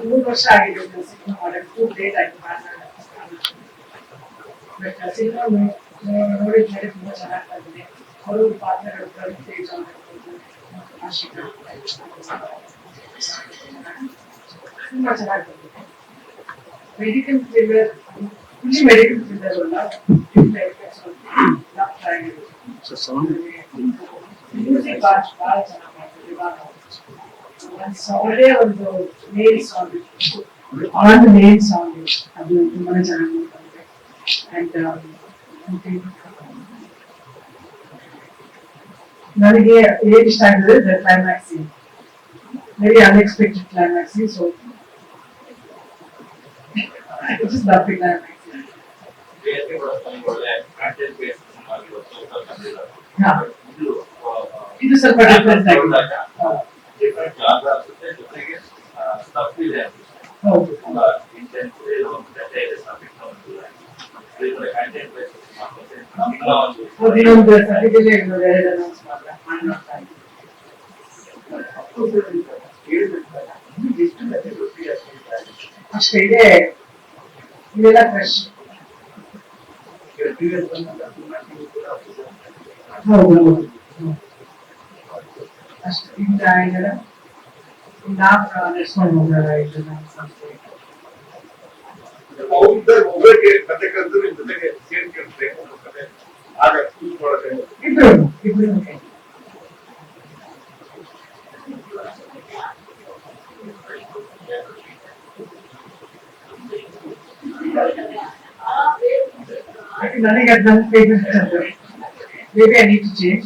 ಮೂರು ವರ್ಷ ಆಗಿದೆ ನಾನು ಸಿನಿಮಾ ಮಾಡೋದು ಟೂ ಲೇಟ್ ಆಯ್ತು ಬಟ್ ಸಿನಿಮಾ ನೋಡಿದ ಮೇಲೆ ತುಂಬಾ ಚೆನ್ನಾಗಿ ಬಂದಿದೆ ಅವರು ಪಾತ್ರಗಳು ಪ್ರವೀಣ್ ತೇಜ್ ಆಗಿರ್ಬೋದು ಆಶಿಕಾ ತುಂಬಾ ಚೆನ್ನಾಗಿ ಬಂದಿದೆ medical thriller fully medical thriller ಅಲ್ಲ ಮ್ಯೂಸಿಕ್ ಭಾಳ ಭಾಳ ಚೆನ್ನಾಗಿ ಮಾಡ್ತಾರೆ ಇವಾಗ ಒಂದು male song on main song ಅದು ತುಂಬಾ ಚೆನ್ನಾಗಿ ಮಾಡ್ತಾರೆ ಅಂಡ್ ನನಗೆ ಏನ್ ಇಷ್ಟ ಆಗಿದೆ the climax scene very unexpected climax scene so it is the climax ಇದು, ಸ್ವಲ್ಪ ಡಿಫ್ರೆಂಟ್ ಆಗಿದೆ different genre ಅನ್ಸುತ್ತೆ, ಜೊತೆಗೆ ಆ, stuff ಇದೆ ಅನ್ಸುತ್ತೆ. ಹೌದು ತುಂಬಾ intense ಇದೆ, ಒಂದು ಕಥೆ ಇದೆ, subject ಒಂದು ಇದೆ. ಇದು ಕೂಡ content based ಸಿನಿಮಾ ಮತ್ತೆ ಸಿನಿಮಾ ಒಂದು ಹೌದು, ಇನ್ನೊಂದು ಸದ್ಯದಲ್ಲೇ ಇನ್ನೊಂದು ಎರಡು ಅನೌನ್ಸ್ ಮಾತ್ರ ಮಾಡಿ ನೋಡ್ತಾ ಇದ್ದೀನಿ. ಅಷ್ಟೇ ಇದೆ ಇದೆಲ್ಲ ಫ್ರೆಶ್ ಹೌದು ಹೌದು ಹ್ಮ್. ಅಷ್ಟೇ ಇಂದ ಇದ್ದಾರೆ ನಾವು ನಡೆಸ್ಕೊಂಡು ಹೋಗೋಣ ನಮ್ಮ ಸಂಸ್ಥೆ. ಒಬ್ಬರಿಗೆ ಕತೆ ಕರೆದು ನಿಮ್ ಜೊತೆಗೆ ಸೇರ್ಕೊಳ್ಬೇಕು ಆಗ ಇಬ್ರು ಇಬ್ರು ನನಗೆ ಅದು. Maybe I need to change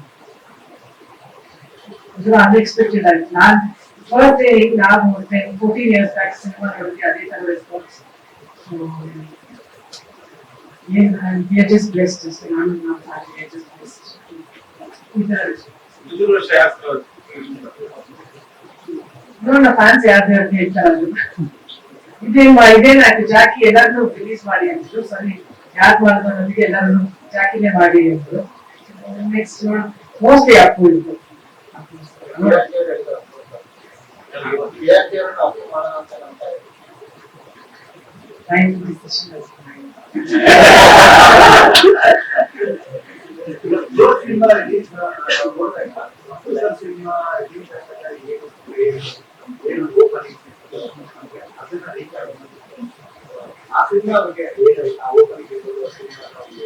ಒಂಥರ ಅನ್ಎಕ್ಸ್ಪೆಕ್ಟೆಡ್ ಆಯ್ತು ನಾನ್ ಫಸ್ಟ್ ಈಗ ನಾವು ten fourteen years back cinema ನೋಡಿದ್ವಿ ಅದೇ ತರ ರೆಸ್ಪಾನ್ಸ್ ಸೊ ಏನ್ ವಿ ಆರ್ ಜಸ್ಟ್ ಬ್ಲೆಸ್ಡ್ ಅಷ್ಟೇ ನಾನು ನಮ್ಮ ಫ್ಯಾಮಿಲಿ ಜಸ್ಟ್ ಬ್ಲೆಸ್ಡ್ ಈ ತರ response. ಮೂರು ವರ್ಷ ಯಾಕೆ ನೋಡೋಣ ಫ್ಯಾನ್ಸ್ ಯಾರು ಯಾರು ಹೇಳ್ತಾರೆ ಅದು ಇದೇನ್ ಮಾ- ಇದೇನಾಯ್ತು ಜಾಕಿ ಎಲ್ಲಾರನ್ನೂ ರಿಲೀಸ್ ಮಾಡಿ ಅಂದ್ರು ಸರಿ ಯಾಕೆ ಮಾಡಿದ್ರು ಅನ್ನೋದಕ್ಕೆ ಎಲ್ಲಾರನ್ನು ಜಾಕಿನೇ ಮಾಡಿ ಅಂದ್ರು ನೆಕ್ಸ್ಟ್ ಮೋಸ್ಟ್ಲಿ ಅಪ್ಪು ಇತ್ತು ಆ ಸಿನಿಮಾ ಬಗ್ಗೆ ಏನು ಆ opening ಇರ್ಬೋದು, ಸಿನಿಮಾ ಬಗ್ಗೆ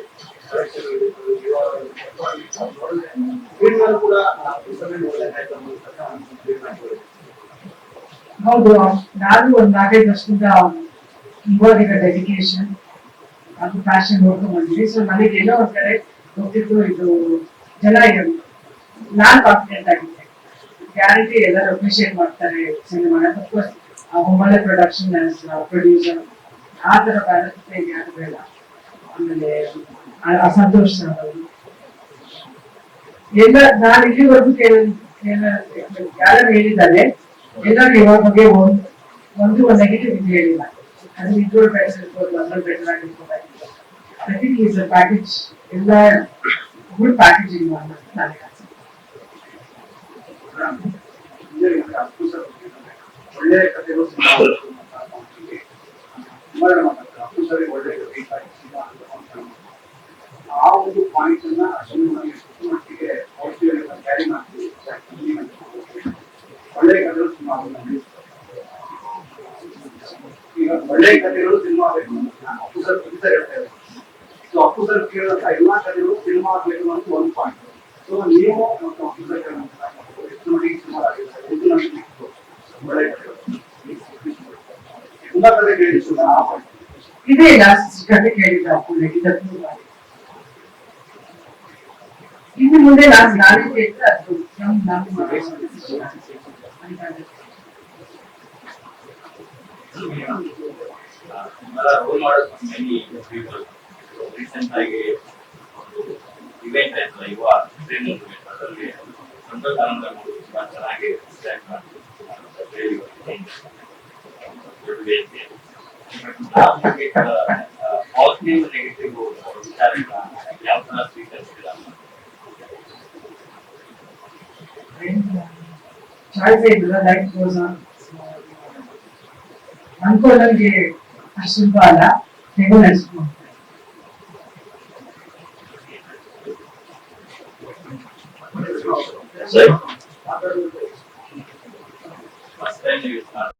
direction ಇರ್ಬೋದು, ಇವಾಗ ನೋಡಿದ್ರೆ ಸಿನಿಮಾ ಕೂಡ ಆ ಪುಸ್ತಕದಲ್ಲಿ ಒಳ್ಳೆ ಆಯ್ತು ಅನ್ನೋದನ್ನ ನಾನು feel ಮಾಡ್ಬೋದು. ಹೌದು, ನಾನು ಒಂದ್ ನಾಲ್ಕೈದು ವರ್ಷದಿಂದ ಇವಾಗ ಡೆಡಿಕೇಶನ್ ಅದು ಫ್ಯಾಷನ್ ನೋಡ್ಕೊಂಡ್ ಬಂದಿದ್ವಿ ಸೊ ನನಗೆ ಎಲ್ಲೋ ಒಂದ್ ಕಡೆ ಗೊತ್ತಿತ್ತು ಇದು ಜನ ನಾನ್ ಕಾನ್ಫಿಡೆಂಟ್ ಆಗಿದ್ದೆ. ಗ್ಯಾರಂಟಿ ಎಲ್ಲರೂ ಅಪ್ರಿಶಿಯೇಟ್ ಮಾಡ್ತಾರೆ ಸಿನಿಮಾ ಅಫ್ಕೋರ್ಸ್ ಒಳ್ಳೆ ಪ್ರೊಡಕ್ಷನ್ ಪ್ರೊಡ್ಯೂಸರ್ ಆ ತರ ಬ್ಯಾಲೆನ್ಸ್ ಯಾರು ಬೇಡ ಆಮೇಲೆ, ಆ- ಆ ಸಂತೋಷ್ ಸರ್ ಅವರು. ಎಲ್ಲ ನಾನು ಇಲ್ಲಿವರೆಗೂ ಕೇಳ, ಯಾರು ಹೇಳಿದ್ದಾರೆ? ಎಲ್ಲರೂ ಇವಾಗ ಬಗ್ಗೆ ಒಂದ್ ಒಂದು ಒಂದು ನೆಗೆಟಿವ್ ಇದು ಹೇಳಿಲ್ಲ ಅದು ಇದ್ರಲ್ಲಿ ಬೆಟರ್ ಇರ್ಬೋದು ಅದ್ರಲ್ಲಿ ಬೆಟರ್ ಆಗಿರ್ಬೋದು ಐ ಥಿಂಕ್ ಈಸ್ ಪ್ಯಾಕೇಜ್ ಎಲ್ಲ ಗುಡ್ ಪ್ಯಾಕೇಜಿಂಗ್ ಅಂತ ನನಗೆ ಅನ್ಸುತ್ತೆ ಹಿಂದೆ ನಮ್ಗೆ ಅಪ್ಪು ಸರ್ ಒಳ್ಳೆ ಕಥೆಗಳು ಸಿನಿಮಾ ಮಾಡ್ತೀವಿ. ತುಂಬಾ ಜನ ಮಾತಾಡ್ತಾರೆ, ಅಪ್ಪು ಸರ್ ಒಳ್ಳೆ ಕಥೆ ಇಲ್ಲ, ಈ ಸಿನಿಮಾ ಅಂತ ಮಾಡ್ತಾರೆ. ಆ ಒಂದು ಪಾಯಿಂಟ್ ಅನ್ನ ಅಶ್ವಿನಿ ನಮಗೆ ಎಷ್ಟು ಮಟ್ಟಿಗೆ ಔಷಧಿಗಳನ್ನ ಕ್ಯಾರಿ ಮಾಡ್ತೀವಿ ಒಳ್ಳೆ ಕಥೆಗಳು ಸಿನಿಮಾ. ಈಗ ಒಳ್ಳೆ ಕಥೆಗಳು ಸಿನಿಮಾ ಖಂಡಿತ ಹೇಳ್ತಾ ಇದ್ದಾರೆ ಸೊ ಅಪ್ಪು ಎಲ್ಲಾ ಕಥೆಗಳು ಸಿನಿಮಾ ಆಗಬೇಕು ಅಂತ ಒಂದು ಪಾಯಿಂಟ್ ಸೊ ನೀವು ಮತ್ತು ಅಪ್ಪು ಸರ್ ಎಷ್ಟು ಮಟ್ಟಿಗೆ ಸಿನಿಮಾ ನಮಗೆ ಒಳ್ಳೆ ಕಥೆಗಳು ತುಂಬಾ ಕಥೆ ಕೇಳಿ ಇದೇ ಕೇಳಿದ್ದ ಅಪ್ಪು ಇನ್ನು ಮುಂದೆ ನಾನು ನಾಳೆ ಅದು ನಮ್ಮ ನಮ್ಮ role model many people recent ಆಗಿ ಒಂದು ಇವೆಂಟ್ ಆಯ್ತಲ್ಲ ಯುವ ಟ್ರೈನಿಂಗ್ ಇವೆಂಟ್ ಅದರಲ್ಲಿ ಸಂತೋಷ್ ಆನಂದ ಅವರು ತುಂಬಾ ಚೆನ್ನಾಗಿ ಡಿಸೈನ್ ಪಾಸಿಟಿವ್ ನೆಗೆಟಿವ್ ವಿಚಾರಗಳನ್ನ ಯಾವ ತರ ಸ್ವೀಕರಿಸಿಲ್ಲ క్లారిఫైడ్ లైఫ్ కోసం అనుకోవడానికి కష్టం కావాలా నేను